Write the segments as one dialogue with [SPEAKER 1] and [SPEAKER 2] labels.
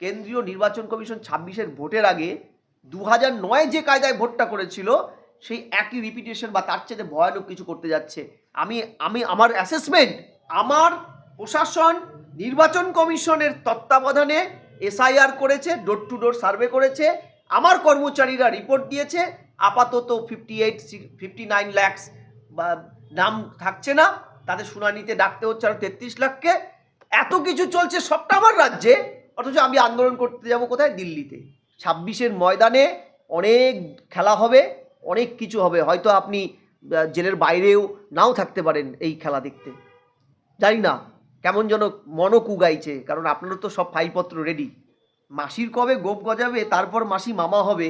[SPEAKER 1] কেন্দ্রীয় নির্বাচন কমিশন ছাব্বিশের ভোটের আগে দু হাজার নয় যে কায়দায় ভোটটা করেছিল, সেই একই রিপিটেশন বা তার চেয়ে ভয়ানক কিছু করতে যাচ্ছে। আমি আমি, আমার অ্যাসেসমেন্ট আমার প্রশাসন, নির্বাচন কমিশনের তত্ত্বাবধানে এসআইআর করেছে ডোর টু ডোর সার্ভে করেছে, আমার কর্মচারীরা রিপোর্ট দিয়েছে, আপাতত fifty eight fifty nine lakhs বা, নাম থাকছে না, তাদের শুনানিতে ডাকতে হচ্ছে আরও তেত্রিশ লাখকে। এত কিছু চলছে সবটা আমার রাজ্যে অথচ আমি আন্দোলন করতে যাব কোথায়? দিল্লিতে। ছাব্বিশের ময়দানে অনেক খেলা হবে, অনেক কিছু হবে। হয়তো আপনি জেলের বাইরেও নাও থাকতে পারেন এই খেলা দেখতে। জানি না, কেমন যেন মনও কুগাইছে কারণ আপনারও তো সব ফাইলপত্র রেডি মাসির কবে গোপ গজাবে, তারপর মাসি মামা হবে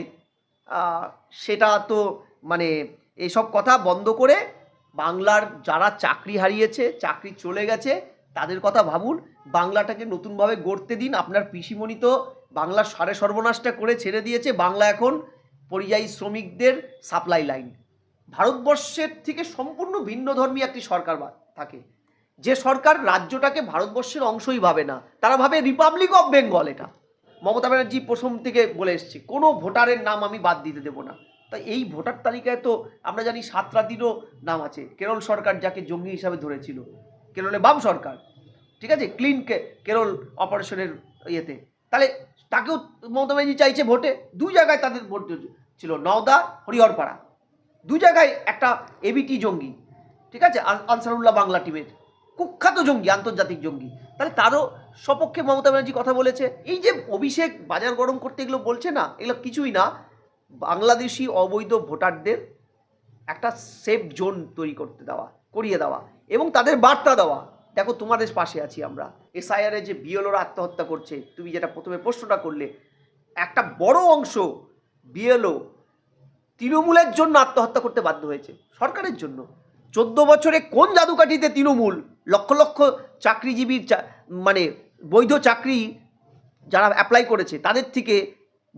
[SPEAKER 1] সেটা তো মানে এসব কথা বন্ধ করে বাংলার যারা চাকরি হারিয়েছে, চাকরি চলে গেছে তাদের কথা ভাবুন, বাংলাটাকে নতুনভাবে গড়তে দিন। আপনার পিসিমণি তো বাংলার সারে সর্বনাশটা করে ছেড়ে দিয়েছে, বাংলা এখন পরিযায়ী শ্রমিকদের সাপ্লাই লাইন। ভারতবর্ষের থেকে সম্পূর্ণ ভিন্ন ধর্মী একটি সরকার থাকে। যে সরকার রাজ্যটাকে ভারতবর্ষের অংশই ভাবে না, তারা ভাবে রিপাবলিক অফ বেঙ্গল এটা। মমতা ব্যানার্জি প্রথম থেকে বলে এসছে, কোনো ভোটারের নাম আমি বাদ দিতে দেবো না। তাই এই ভোটার তালিকায় তো আমরা জানি সাতরাদিরও নাম আছে। কেরল সরকার যাকে জঙ্গি হিসাবে ধরেছিল। কেরলে বাম সরকার, ঠিক আছে? ক্লিন কেরল অপারেশনের ইয়েতে। তাহলে তাকেও মমতা ব্যানার্জি চাইছে ভোটে। দুই জায়গায় তাদের ভোট ছিল নওদা, হরিহরপাড়া। দুই জায়গায় একটা এবিটি জঙ্গি, ঠিক আছে? আনসারুল্লাহ বাংলা টিমের কুখ্যাত জঙ্গি, আন্তর্জাতিক জঙ্গি। তাহলে তারও সপক্ষে মমতা ব্যানার্জি কথা বলেছে। এই যে অভিষেক বাজার গরম করতে এগুলো বলছে না, এগুলো কিছুই না। বাংলাদেশি অবৈধ ভোটারদের একটা সেফ জোন তৈরি করতে দেওয়া, করিয়ে দেওয়া। এবং তাদের বার্তা দেওয়া। দেখো তোমাদের পাশে আছি আমরা। এসআইআর যে বিএলওরা আত্মহত্যা করছে, তুমি যেটা প্রথমে প্রশ্নটা করলে, একটা বড় অংশ বিএলও তৃণমূলের জন্য আত্মহত্যা করতে বাধ্য হয়েছে। সরকারের জন্য। চোদ্দ বছরে কোন জাদুকাঠিতে তৃণমূল, লক্ষ লক্ষ চাকরিজীবীর মানে বৈধ চাকরি যারা অ্যাপ্লাই করেছে, তাদের থেকে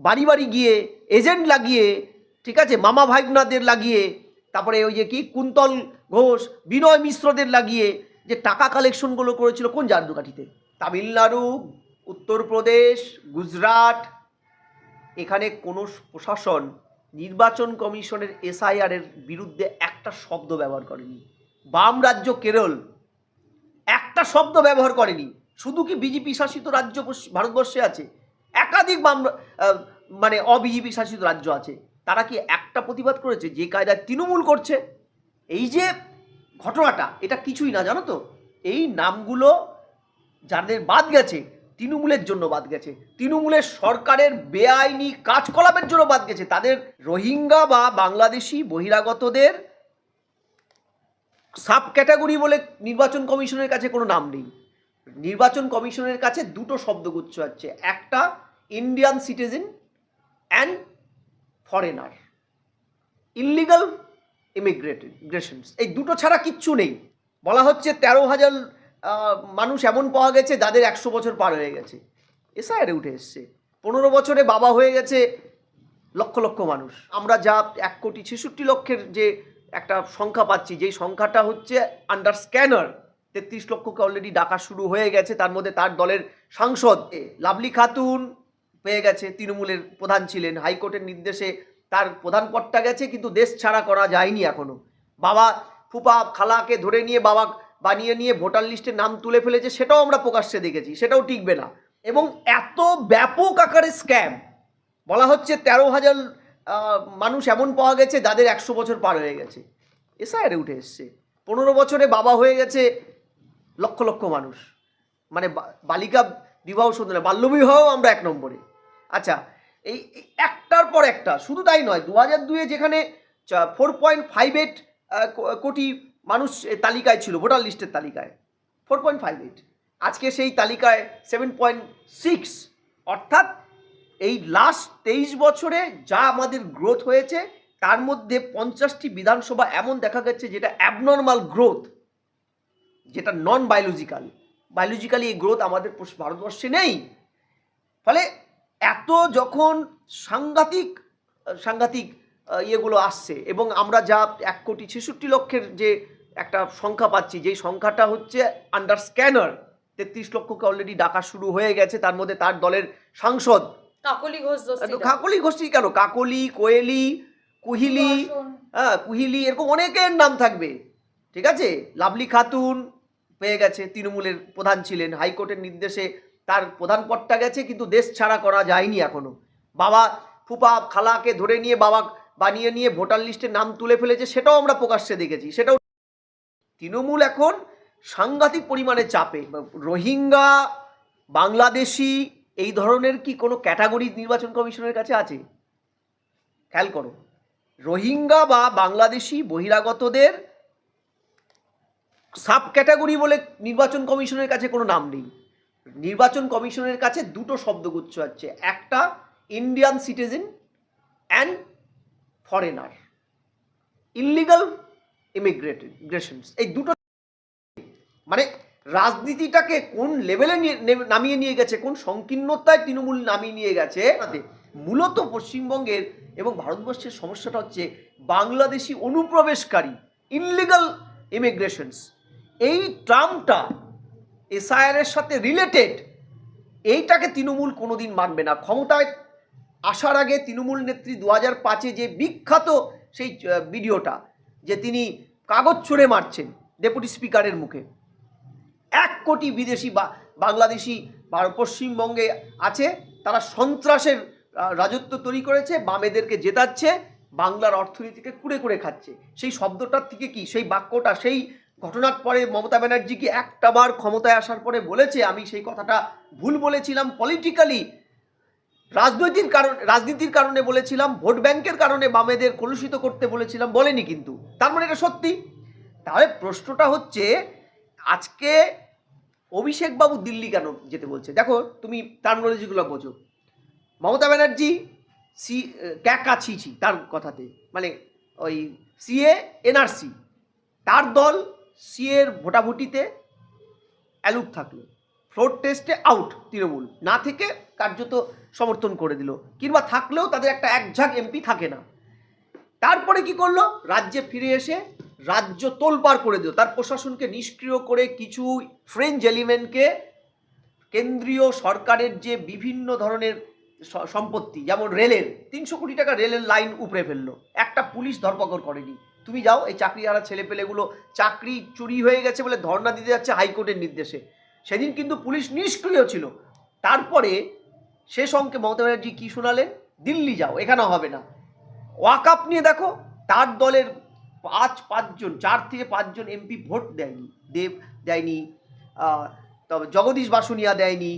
[SPEAKER 1] বাড়ি বাড়ি গিয়ে এজেন্ট লাগিয়ে, ঠিক আছে, মামা ভাইগনাদের লাগিয়ে তারপরে ওই যে কি, কুন্তল ঘোষ, বিনয় মিশ্রদের লাগিয়ে যে টাকা কালেকশনগুলো করেছিল কোন জাদুকাঠিতে তামিলনাড়ু, উত্তরপ্রদেশ, গুজরাট। এখানে কোনো প্রশাসন, নির্বাচন কমিশনের এসআইআর এর বিরুদ্ধে একটা শব্দ ব্যবহার করেনি। বাম রাজ্য কেরল একটা শব্দ ব্যবহার করেনি। শুধু কি বিজেপি শাসিত রাজ্য ভারতবর্ষে আছে? একাধিক বাম মানে অবিজেপি শাসিত রাজ্য আছে। তারা কি একটা প্রতিবাদ করেছে? যে কায়দায় তৃণমূল করছে? এই যে ঘটনাটা, এটা কিছুই না, জানো তো? এই নামগুলো যাদের বাদ গেছে, তৃণমূলের জন্য বাদ গেছে। তৃণমূলের সরকারের বেআইনি কাজকলাপের জন্য বাদ গেছে। তাদের রোহিঙ্গা বা বাংলাদেশি বহিরাগতদের সাব ক্যাটাগরি বলে নির্বাচন কমিশনের কাছে কোনো নাম নেই। নির্বাচন কমিশনের কাছে দুটো শব্দগুচ্ছ আছে। একটা Indian citizen and foreigner illegal immigrations এই দুটো ছাড়া কিচ্ছু নেই। বলা হচ্ছে তেরো হাজার মানুষ এমন পাওয়া গেছে যাদের একশো বছর পার হয়ে গেছে। এসআইআরে উঠে এসছে। পনেরো বছরে বাবা হয়ে গেছে লক্ষ লক্ষ মানুষ। আমরা যা এক কোটি ছেষট্টি লক্ষের যে একটা সংখ্যা পাচ্ছি, যেই সংখ্যাটা হচ্ছে আন্ডার স্ক্যানার তেত্রিশ লক্ষকে অলরেডি ডাকা শুরু হয়ে গেছে। তার মধ্যে তার দলের সাংসদ লাভলি খাতুন পেয়ে গেছে, তৃণমূলের প্রধান ছিলেন। হাইকোর্টের নির্দেশে তার প্রধান পদটা গেছে, কিন্তু দেশ ছাড়া করা যায়নি এখনও বাবা ফুপা খালাকে ধরে নিয়ে, বাবা বানিয়ে নিয়ে ভোটার লিস্টে নাম তুলে ফেলেছে, সেটাও আমরা প্রকাশ্যে দেখেছি, সেটাও টিকবে না। এবং এত ব্যাপক আকারে স্ক্যাম, বলা হচ্ছে তেরো হাজার মানুষ এমন পাওয়া গেছে যাদের একশো বছর পার হয়ে গেছে। এসআইআরে উঠে এসছে। পনেরো বছরে বাবা হয়ে গেছে লক্ষ লক্ষ মানুষ। মানে বালিকা বিবাহ শুধু না বাল্যবিবাহও আমরা এক নম্বরে। আচ্ছা এই একটার পর একটা, শুধু তাই নয় দু হাজার দুয়ে যেখানে ফোর পয়েন্ট ফাইভ এইট কোটি মানুষ তালিকায় ছিল, ভোটার লিস্টের তালিকায় ফোর পয়েন্ট ফাইভ এইট আজকে সেই তালিকায় সেভেন পয়েন্ট সিক্স অর্থাৎ এই লাস্ট তেইশ বছরে যা আমাদের গ্রোথ হয়েছে, তার মধ্যে পঞ্চাশটি বিধানসভা এমন দেখা গেছে যেটা অ্যাবনর্মাল গ্রোথ যেটা নন বায়োলজিক্যাল বায়োলজিক্যালি এই গ্রোথ আমাদের ভারতবর্ষে নেই। ফলে এত যখন সাংঘাতিক সাংঘাতিক ইয়েগুলো আসছে এবং আমরা যা এক কোটি ছেষট্টি লক্ষের যে একটা সংখ্যা পাচ্ছি যেই সংখ্যাটা হচ্ছে আন্ডার স্ক্যানার তেত্রিশ লক্ষকে অলরেডি ডাকা শুরু হয়ে গেছে তার মধ্যে তার দলের সাংসদ।
[SPEAKER 2] কাকলি ঘোষ
[SPEAKER 1] কাকলি কেন? কাকলি কোয়েলি কুহিলি হ্যাঁ কুহিলি এরকম অনেকের নাম থাকবে ঠিক আছে? লাভলি খাতুন পেয়ে গেছে তৃণমূলের প্রধান ছিলেন হাইকোর্টের নির্দেশে তার প্রধান পদটা গেছে, কিন্তু দেশ ছাড়া করা যায়নি এখনও বাবা ফুপা খালাকে ধরে নিয়ে, বাবা বানিয়ে নিয়ে ভোটার লিস্টে নাম তুলে ফেলেছে, সেটাও আমরা প্রকাশ্যে দেখেছি। সেটাও তৃণমূল এখন সাংঘাতিক পরিমাণে চাপে। রোহিঙ্গা, বাংলাদেশি, এই ধরনের কি কোনো ক্যাটাগরি নির্বাচন কমিশনের কাছে আছে? খেয়াল করো। রোহিঙ্গা বা বাংলাদেশি বহিরাগতদের সাব ক্যাটাগরি বলে নির্বাচন কমিশনের কাছে কোনো নাম নেই। নির্বাচন কমিশনের কাছে দুটো শব্দগুচ্ছ আছে। একটা Indian citizen and foreigner illegal immigrations এই দুটো মানে রাজনীতিটাকে কোন লেভেলে নামিয়ে নিয়ে গেছে, কোন সংকীর্ণতায় তৃণমূল নামিয়ে নিয়ে গেছে মূলত পশ্চিমবঙ্গের এবং ভারতবর্ষের সমস্যাটা হচ্ছে বাংলাদেশি অনুপ্রবেশকারী ইনলিগাল ইমিগ্রেশনস এই ট্রামটা এসআইআরের সাথে রিলেটেড এইটাকে তৃণমূল কোনোদিন মানবে না। ক্ষমতায় আসার আগে তৃণমূল নেত্রী দু হাজার পাঁচে যে বিখ্যাত সেই ভিডিওটা, যে তিনি কাগজ ছুঁড়ে মারছেন ডেপুটি স্পিকারের মুখে। এক কোটি বিদেশি বা, বাংলাদেশি পশ্চিমবঙ্গে আছে, তারা সন্ত্রাসের রাজত্ব তৈরি করেছে, বামেদেরকে জেতাচ্ছে, বাংলার অর্থনীতিকে কুড়ে কুড়ে খাচ্ছে। সেই শব্দটার থেকে কি? সেই বাক্যটা, সেই ঘটনার পরে মমতা ব্যানার্জি কি একটাবার ক্ষমতায় আসার পরে বলেছে, আমি সেই কথাটা ভুল বলেছিলাম পলিটিক্যালি রাজনৈতিক কারণ, রাজনীতির কারণে বলেছিলাম, ভোট ব্যাংকের কারণে বামেদের কলুষিত করতে বলেছিলাম, বলেনি কিন্তু। তার মানে এটা সত্যি? তাহলে প্রশ্নটা হচ্ছে, আজকে অভিষেক বাবু দিল্লি কেন যেতে বলছে? দেখো, তুমি টার্মিনোলজিগুলো বোঝো। মমতা ব্যানার্জি সি, ক্যাকা ছিছি তার কথাতে। মানে ওই সিএ এনআরসি তার দল সিএর ভোটাভুটিতে অ্যালুট থাকল। ফ্লোর টেস্টে আউট তৃণমূল। না থেকে কার্যত সমর্থন করে দিল। কিংবা থাকলেও তাদের একটা একঝাক এমপি থাকে না। তারপরে কি করল? রাজ্যে ফিরে এসে রাজ্য তোলপাড় করে দিল। তার প্রশাসনকে নিষ্ক্রিয় করে কিছু ফ্রেঞ্চ এলিমেন্টকে কেন্দ্রীয় সরকারের যে বিভিন্ন ধরনের সম্পত্তি, যেমন রেলের, তিনশো কোটি টাকা রেলের লাইন উপড়ে ফেলল। একটা পুলিশ ধরপকড় করেনি। তুমি যাও, এই চাকরিহারা ছেলেপেলেগুলো চাকরি চুরি হয়ে গেছে বলে ধর্ণা দিতে যাচ্ছে হাইকোর্টের নির্দেশে। সেদিন কিন্তু পুলিশ নিষ্ক্রিয় ছিল। তারপরে শেষ অঙ্কে মমতা ব্যানার্জি কী শোনালেন? দিল্লি যাও এখানে হবে না। ওয়াকআপ নিয়ে দেখো, তার দলের পাঁচ, পাঁচজন, চার থেকে পাঁচজন এমপি ভোট দেয়নি, দেব দেয়নি তবে জগদীশ বাসুনিয়া দেয়নি,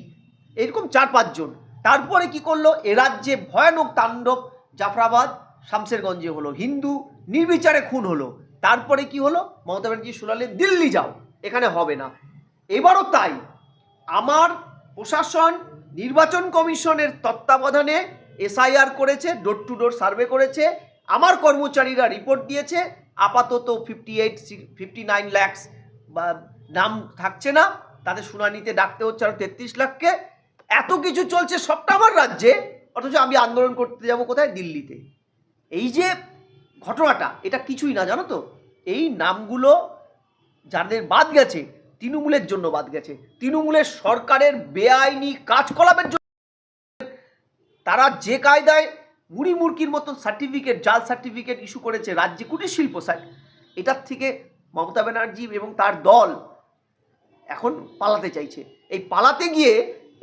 [SPEAKER 1] এরকম চার, পাঁচজন। তারপরে কি করল? এ রাজ্যে ভয়ানক তাণ্ডব জাফরাবাদ শামসেরগঞ্জে হলো। হিন্দু নির্বিচারে খুন হলো। তারপরে কি হলো? মমতা ব্যানার্জি শোনালেন দিল্লি যাও, এখানে হবে না। এবারও তাই, আমার প্রশাসন, নির্বাচন কমিশনের তত্ত্বাবধানে এসআইআর করেছে ডোর টু ডোর সার্ভে করেছে, আমার কর্মচারীরা রিপোর্ট দিয়েছে, আপাতত fifty eight fifty nine lakhs বা, নাম থাকছে না, তাদের শুনানিতে ডাকতে হচ্ছে আরও তেত্রিশ লাখকে। এত কিছু চলছে সবটা আমার রাজ্যে, অথচ আমি আন্দোলন করতে যাব কোথায়? দিল্লিতে। এই যে ঘটনাটা, এটা কিছুই না, জানো তো? এই নামগুলো যাদের বাদ গেছে, তৃণমূলের জন্য বাদ গেছে, তৃণমূলের সরকারের বেআইনি কাজকলাপের জন্য, তারা যে কায়দায় মুড়ি মুরকির মতো সার্টিফিকেট জাল সার্টিফিকেট ইস্যু করেছে রাজ্যে কুটির শিল্প স্যার এটার থেকে মমতা ব্যানার্জি এবং তার দল এখন পালাতে চাইছে। এই পালাতে গিয়ে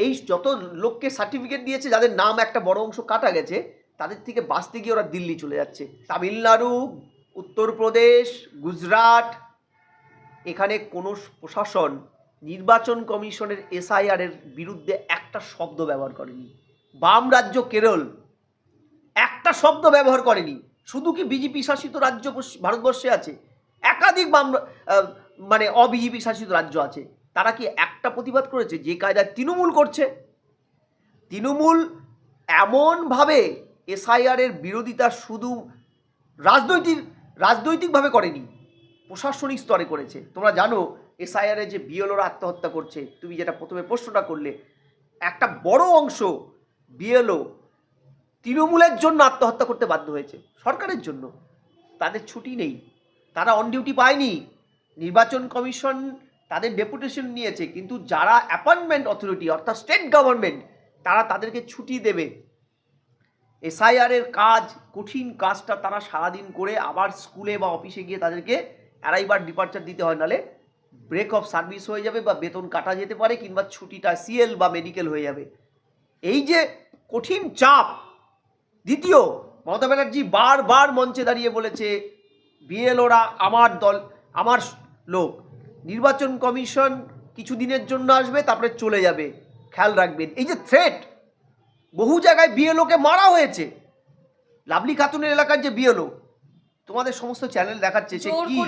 [SPEAKER 1] এই যত লোককে সার্টিফিকেট দিয়েছে, যাদের নাম একটা বড় অংশ কাটা গেছে তাদের থেকে বাঁচতে গিয়ে ওরা দিল্লি চলে যাচ্ছে। তামিলনাড়ু, উত্তরপ্রদেশ, গুজরাট, এখানে কোনো প্রশাসন, নির্বাচন কমিশনের এসআইআর এর বিরুদ্ধে একটা শব্দ ব্যবহার করেনি। বাম রাজ্য কেরল একটা শব্দ ব্যবহার করেনি। শুধু কি বিজেপি শাসিত রাজ্য ভারতবর্ষে আছে? একাধিক বাম মানে অবিজেপি শাসিত রাজ্য আছে। তারা কি একটা প্রতিবাদ করেছে? যে কায়দায় তৃণমূল করছে? তৃণমূল এমনভাবে এসআইআর এর বিরোধিতা শুধু রাজনৈতিক, রাজনৈতিকভাবে করেনি, প্রশাসনিক স্তরে করেছে। তোমরা জানো এসআইআর যে বিএলওরা আত্মহত্যা করছে, তুমি যেটা প্রথমে প্রশ্নটা করলে, একটা বড় অংশ বিএলও তৃণমূলের জন্য আত্মহত্যা করতে বাধ্য হয়েছে, সরকারের জন্য। তাদের ছুটি নেই, তারা অন ডিউটি পায়নি, নির্বাচন কমিশন তাদের ডেপুটেশন নিয়েছে, কিন্তু যারা অ্যাপয়েন্টমেন্ট অথরিটি অর্থাৎ স্টেট গভর্নমেন্ট তারা তাদেরকে ছুটি দেবে। এসআইআর এর কাজ, কঠিন কাজটা তারা সারাদিন করে আবার স্কুলে বা অফিসে গিয়ে তাদেরকে অ্যারাইবার ডিপার্চার দিতে হয়। নালে ব্রেক অফ সার্ভিস হয়ে যাবে বা বেতন কাটা যেতে পারে কিংবা ছুটিটা সিএল বা মেডিকেল হয়ে যাবে। এই যে কঠিন চাপ, দ্বিতীয়, মমতা ব্যানার্জি বারবার মঞ্চে দাঁড়িয়ে বলেছে বিএলওরা আমার দল, আমার লোক, নির্বাচন কমিশন কিছু দিনের জন্য আসবে, তারপরে চলে যাবে। খেয়াল রাখবেন। এই যে থ্রেট বহু জায়গায় বিএলওকে মারা হয়েছে। লাভলি খাতুনের এলাকার যে বিএলও তোমাদের সমস্ত চ্যানেল দেখাচ্ছে সে
[SPEAKER 2] জোর
[SPEAKER 1] কি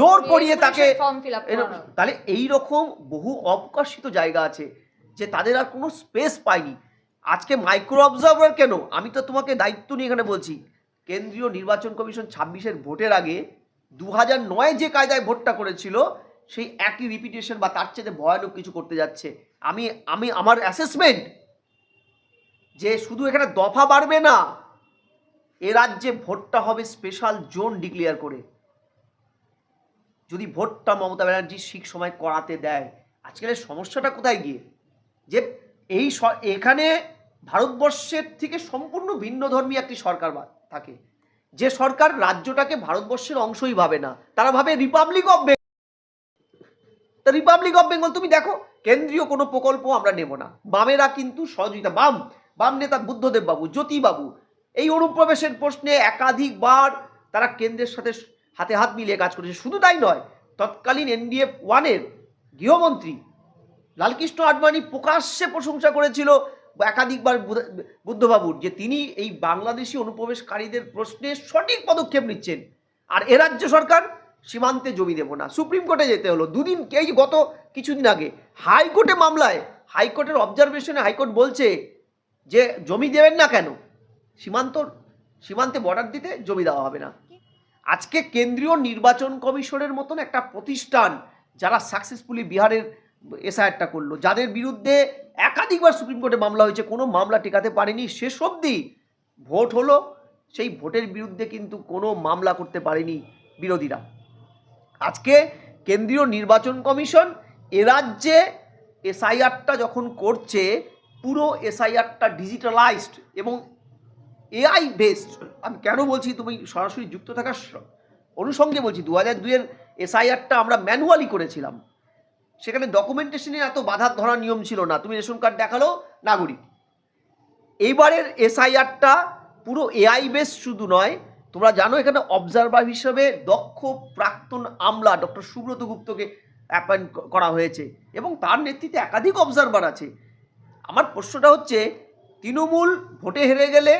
[SPEAKER 2] জোর করিয়ে
[SPEAKER 1] তাকে। তাহলে এই রকম বহু অবকাশিত জায়গা আছে যে তাদের আর কোনো স্পেস পায়নি। আজকে মাইক্রো অবজার্ভার কেন? আমি তো তোমাকে দায়িত্ব নিয়ে এখানে বলছি কেন্দ্রীয় নির্বাচন কমিশন ছাব্বিশের ভোটের আগে দু হাজার নয় যে কায়দায় ভোটটা করেছিল সেই একই রিপিটেশন বা তার চেয়ে ভয়ানক কিছু করতে যাচ্ছে। আমি আমি আমার অ্যাসেসমেন্ট যে শুধু এখানে দফা বাড়বে না, এ রাজ্যে ভোটটা হবে স্পেশাল জোন ডিক্লেয়ার করে। যদি ভোটটা মমতা ব্যানার্জি ঠিক সময় করাতে দেয় আজকের সমস্যাটা কোথায় গিয়ে? যে এই এখানে ভারতবর্ষের থেকে সম্পূর্ণ ভিন্ন ধর্মী একটি সরকার থাকে। যে সরকার রাজ্যটাকে ভারতবর্ষের অংশই ভাবে না, তারা ভাবে রিপাবলিক অফ বেঙ্গল তা রিপাবলিক অফ বেঙ্গল তুমি দেখো, কেন্দ্রীয় কোনো প্রকল্প আমরা নেব না। বামেরা কিন্তু সহযোগিতা, বাম বাম নেতা বুদ্ধদেব বাবু, জ্যোতি বাবু, এই অনুপ্রবেশের প্রশ্নে একাধিকবার তারা কেন্দ্রের সাথে হাতে হাত মিলিয়ে কাজ করেছে। শুধু তাই নয়, তৎকালীন এনডিএফ ওয়ানের গৃহমন্ত্রী লালকৃষ্ণ আডবাণী প্রকাশ্যে প্রশংসা করেছিল একাধিকবার বুদ্ধবাবুর যে তিনি এই বাংলাদেশি অনুপ্রবেশকারীদের প্রশ্নে সঠিক পদক্ষেপ নিচ্ছেন। আর এ রাজ্য সরকার সীমান্তে জমি দেব না। সুপ্রিম কোর্টে যেতে হলো। দুদিন এই গত কিছুদিন আগে হাইকোর্টে মামলায়, হাইকোর্টের অবজারভেশনে হাইকোর্ট বলছে যে জমি দেবেন না কেন? সীমান্ত, সীমান্তে বর্ডার দিতে জমি দেওয়া হবে না। আজকে কেন্দ্রীয় নির্বাচন কমিশনের মতন একটা প্রতিষ্ঠান যারা সাকসেসফুলি বিহারের এসআইআরটা করল, যাদের বিরুদ্ধে একাধিকবার সুপ্রিম কোর্টে মামলা হয়েছে, কোনো মামলা টেকাতে পারেনি, শেষ অবধি ভোট হলো, সেই ভোটের বিরুদ্ধে কিন্তু কোনো মামলা করতে পারেনি বিরোধীরা। আজকে কেন্দ্রীয় নির্বাচন কমিশন এ রাজ্যে এসআইআরটা যখন করছে পুরো এসআইআরটা ডিজিটালাইজড এবং এআই বেসড আমি কেন বলছি তুমি সরাসরি যুক্ত থাকার অনুষঙ্গে বলছি দু হাজার দুইয়ের এসআইআরটা আমরা ম্যানুয়ালি করেছিলাম। সেখানে ডকুমেন্টেশনে এত বাধা ধরার নিয়ম ছিল না। তুমি রেশন কার্ড দেখাল, নাগরিক। এইবারের এসআইআরটা পুরো এআই বেস শুধু নয়, তোমরা জানো এখানে অবজারভার হিসেবে দক্ষ প্রাক্তন আমলা ডক্টর সুব্রত গুপ্তকে অ্যাপয়েন্ট করা হয়েছে এবং তার নেতৃত্বে একাধিক অবজারভার আছে। আমার প্রশ্নটা হচ্ছে, তৃণমূল ভোটে হেরে গেলে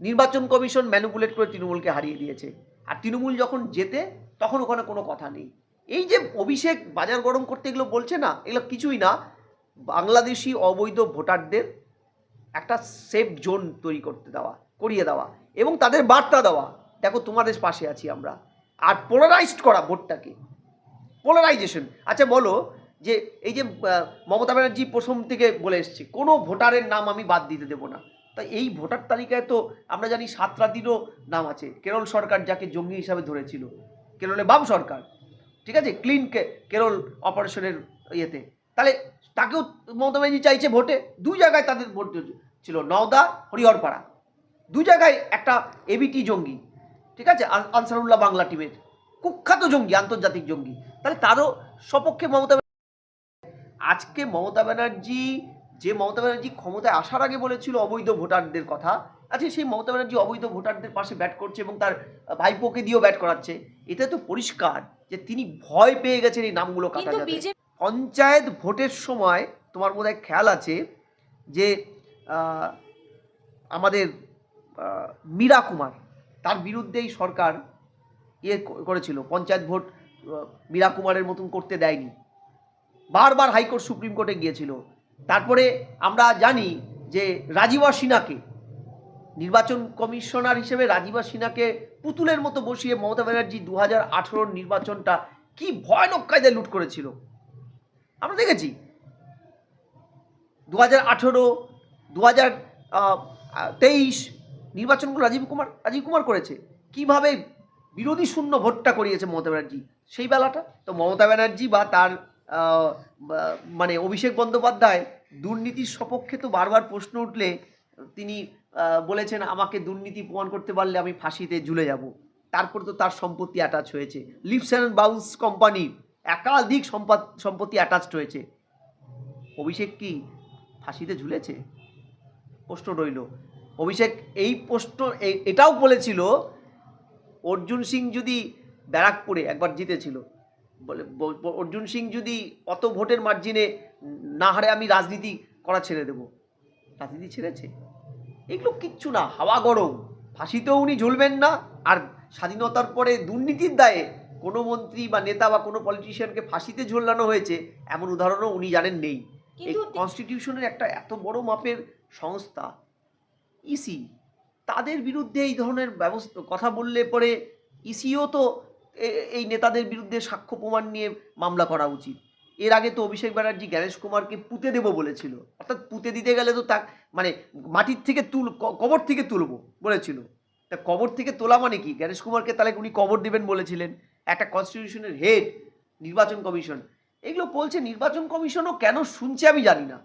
[SPEAKER 1] নির্বাচন কমিশন ম্যানুপুলেট করে তৃণমূলকে হারিয়ে দিয়েছে। আর তৃণমূল যখন জেতে, তখন ওখানে কোনো কথা নেই। এই যে অভিষেক বাজার গরম করতে এগুলো বলছে না, এগুলো কিছুই না, বাংলাদেশি অবৈধ ভোটারদের একটা সেফ জোন তৈরি করতে দেওয়া, করিয়ে দেওয়া এবং তাদের বার্তা দেওয়া, দেখো তোমাদের পাশে আছি আমরা। আর পোলারাইজড করা ভোটটাকে। পোলারাইজেশন আচ্ছা বলো যে এই যে মমতা ব্যানার্জি প্রথম থেকে বলে এসছে, কোনো ভোটারের নাম আমি বাদ দিতে দেবো না। তাই এই ভোটার তালিকায় তো আমরা জানি সাতরাদিরও নাম আছে। কেরল সরকার যাকে জঙ্গি হিসাবে ধরেছিল, কেরলে বাম সরকার, ঠিক আছে? ক্লিন কেরল অপারেশনের ইয়েতে। তাহলে তাকেও মমতা ব্যানার্জি চাইছে ভোটে। দুই জায়গায় তাদের ভোট ছিল নওদা, হরিহরপাড়া। দু জায়গায় একটা এবিটি জঙ্গি, ঠিক আছে? আনসারুল্লাহ বাংলা টিমের। কুখ্যাত জঙ্গি, আন্তর্জাতিক জঙ্গি। তাহলে তারও সপক্ষে মমতা আজকে মমতা ব্যানার্জি যে মমতা ব্যানার্জি ক্ষমতায় আসার আগে বলেছিল অবৈধ ভোটারদের কথা আচ্ছা সেই মমতা ব্যানার্জি অবৈধ ভোটারদের পাশে ব্যাট করছে এবং তার ভাইপোকে দিয়েও ব্যাট করাচ্ছে। এতে তো পরিষ্কার যে তিনি ভয় পেয়ে গেছেন এই নামগুলো কাটা যাবে পঞ্চায়েত ভোটের সময় তোমার বোধ খেয়াল আছে যে আমাদের মীরা কুমার তার বিরুদ্ধেই সরকার ইয়ে করেছিল। পঞ্চায়েত ভোট মীরা কুমারের মতন করতে দেয়নি। বারবার হাইকোর্ট, সুপ্রিম কোর্টে গিয়েছিল। তারপরে আমরা জানি যে রাজীবা সিনহাকে, নির্বাচন কমিশনার হিসেবে রাজীবা সিনহাকে পুতুলের মতো বসিয়ে মমতা ব্যানার্জি দু হাজার নির্বাচনটা কি ভয়ানক কায়দায় লুট করেছিল। আমরা দেখেছি। দু হাজার আঠেরো দু হাজার তেইশ নির্বাচনগুলো রাজীব কুমার রাজীব কুমার করেছে। কীভাবে বিরোধী শূন্য ভোটটা করিয়েছে মমতা ব্যানার্জি? সেই বেলাটা তো মমতা ব্যানার্জি বা তার মানে অভিষেক বন্দ্যোপাধ্যায় দুর্নীতির সপক্ষে তো বারবার প্রশ্ন উঠলে তিনি বলেছেন, আমাকে দুর্নীতি প্রমাণ করতে পারলে আমি ফাঁসিতে ঝুলে যাব। তারপর তো তার সম্পত্তি অ্যাটাচ হয়েছে। লিপস অ্যান্ড বাউন্স কোম্পানি একাধিক সম্পদ, সম্পত্তি অ্যাটাচড হয়েছে। অভিষেক কি ফাঁসিতে ঝুলেছে? প্রশ্ন রইল। অভিষেক, এই প্রশ্ন এটাও বলেছিল, অর্জুন সিং যদি ব্যারাকপুরে একবার জিতেছিল বলে অর্জুন সিং যদি অত ভোটের মার্জিনে না হারে আমি রাজনীতি করা ছেড়ে দেব। রাজনীতি ছেড়েছে? এগুলো কিচ্ছু না হাওয়া গরম। ফাঁসিতেও উনি ঝুলবেন না আর স্বাধীনতার পরে দুর্নীতির দায়ে কোনো মন্ত্রী বা নেতা বা কোনো পলিটিশিয়ানকে ফাঁসিতে ঝোলানো হয়েছে এমন উদাহরণও উনি জানেন নেই। এই
[SPEAKER 2] কিন্তু
[SPEAKER 1] কনস্টিটিউশনের একটা এত বড় মাপের সংস্থা ইসি তাদের বিরুদ্ধে এই ধরনের ব্যবস্থা কথা বললে পরে ইসিও তো এ- এই নেতাদের বিরুদ্ধে সাক্ষ্য প্রমাণ নিয়ে মামলা করা উচিত। এর আগে তো অভিষেক ব্যানার্জি গণেশ কুমারকে পুঁতে দেবো বলেছিল। অর্থাৎ পুঁতে দিতে গেলে তো তা মানে মাটির থেকে তুল কবর থেকে তুলবো বলেছিল। তা কবর থেকে তোলা মানে কি? গণেশ কুমারকে তাহলে উনি কবর দেবেন বলেছিলেন। একটা কনস্টিটিউশনের হেড নির্বাচন কমিশন। এগুলো বলছে নির্বাচন কমিশনও কেন শুনছে আমি জানি না।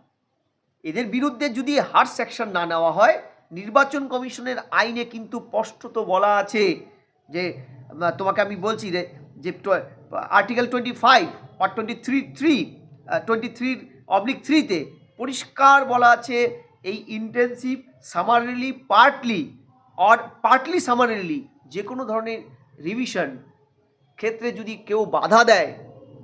[SPEAKER 1] এদের বিরুদ্ধে যদি হার্স অ্যাকশন না নেওয়া হয়, নির্বাচন কমিশনের আইনে কিন্তু স্পষ্টত বলা আছে। যে তোমাকে আমি বলছি রে যে আর্টিকেল টোয়েন্টি ফাইভ আর টোয়েন্টি থ্রি থ্রি টোয়েন্টি থ্রির অবলিক থ্রিতে পরিষ্কার বলা আছে এই intensive summarily partly or partly summarily যে কোনো ধরনের রিভিশন ক্ষেত্রে যদি কেউ বাধা দেয়,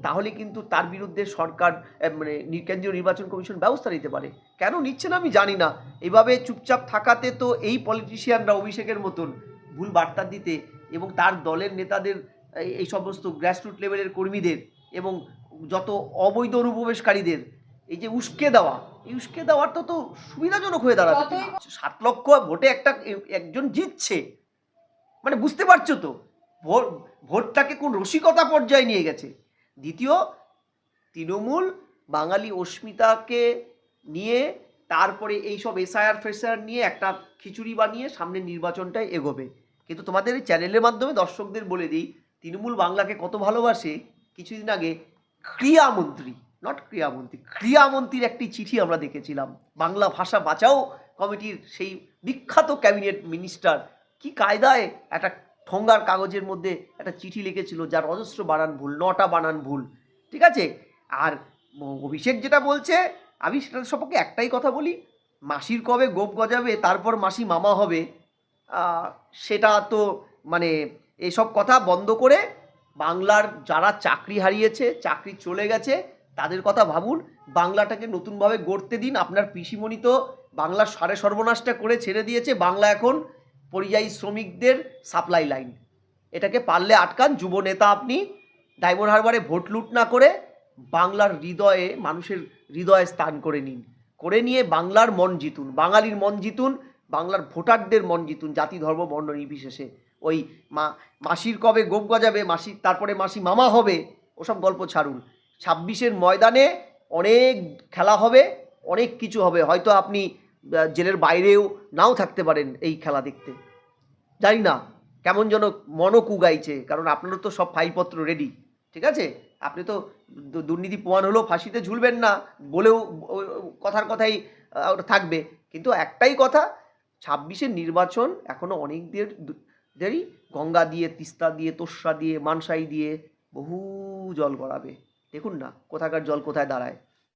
[SPEAKER 1] তাহলে কিন্তু তার বিরুদ্ধে সরকার মানে কেন্দ্রীয় নির্বাচন কমিশন ব্যবস্থা নিতে পারে। কেন নিচ্ছে না আমি জানি না। এভাবে চুপচাপ থাকাতে তো এই পলিটিশিয়ানরা অভিষেকের মতন ভুল বার্তা দিতে এবং তার দলের নেতাদের এই- সমস্ত গ্রাসরুট লেভেলের কর্মীদের এবং যত অবৈধ অনুপ্রবেশকারীদের এই যে উস্কে দেওয়া এই উস্কে দেওয়াটা তো সুবিধাজনক হয়ে দাঁড়াবে। সাত লক্ষ ভোটে একটা একজন জিতছে। মানে বুঝতে পারছ তো? ভোট ভোটটাকে কোন রসিকতা পর্যায়ে নিয়ে গেছে? দ্বিতীয় তৃণমূল বাঙালি অস্মিতাকে নিয়ে তারপরে এইসব এসআইআর ফেসআইআর নিয়ে একটা খিচুড়ি বানিয়ে সামনে নির্বাচনটাই এগোবে। কিন্তু তোমাদের এই চ্যানেলের মাধ্যমে দর্শকদের বলে দিই, তৃণমূল বাংলাকে কত ভালোবাসে, কিছুদিন আগে ক্রিয়ামন্ত্রী নট ক্রিয়ামন্ত্রী ক্রিয়ামন্ত্রীর একটি চিঠি আমরা দেখেছিলাম। বাংলা ভাষা বাঁচাও কমিটির সেই বিখ্যাত ক্যাবিনেট মিনিস্টার কি কায়দায় একটা ঠোঙ্গার কাগজের মধ্যে একটা চিঠি লিখেছিল যার অজস্র বানান ভুল, নটা বানান ভুল। ঠিক আছে? আর অভিষেক যেটা বলছে, আমি সেটার সম্পর্কে একটাই কথা বলি, মাসির কবে গোপ গজাবে, তারপর মাসি মামা হবে সেটা তো মানে এসব কথা বন্ধ করে বাংলার যারা চাকরি হারিয়েছে, চাকরি চলে গেছে, তাদের কথা ভাবুন। বাংলাটাকে নতুনভাবে গড়তে দিন। আপনার পিসিমণি তো বাংলার সারে সর্বনাশটা করে ছেড়ে দিয়েছে। বাংলা এখন পরিযায়ী শ্রমিকদের সাপ্লাই লাইন। এটাকে পারলে আটকান। যুব নেতা আপনি ডায়মন্ড হারবারে ভোট লুট না করে বাংলার হৃদয়ে, মানুষের হৃদয়ে স্থান করে নিন। করে নিয়ে বাংলার মন জিতুন। বাঙালির মন জিতুন। বাংলার ভোটারদের মন জিতুন, জাতি, ধর্ম, বর্ণ নির্বিশেষে। ওই মা, মাসির কবে গোপ গজাবে মাসি তারপরে মাসি মামা হবে, ওসব গল্প ছাড়ুন। ছাব্বিশের ময়দানে অনেক খেলা হবে, অনেক কিছু হবে। হয়তো আপনি জেলের বাইরেও নাও থাকতে পারেন এই খেলা দেখতে। জানি না, কেমন যেন মনও কুগাইছে, কারণ আপনারও তো সব ফাইলপত্র রেডি ঠিক আছে? আপনি তো দুর্নীতি প্রমাণ হলেও ফাঁসিতে ঝুলবেন না, বলেও কথার কথাই থাকবে। কিন্তু একটাই কথা ছাব্বিশের নির্বাচন এখনও অনেকদের দু- দেরি। গঙ্গা দিয়ে, তিস্তা দিয়ে তোষা দিয়ে, মানসাই দিয়ে বহু জল গড়াবে। দেখুন না, কোথাকার জল কোথায় দাঁড়ায়।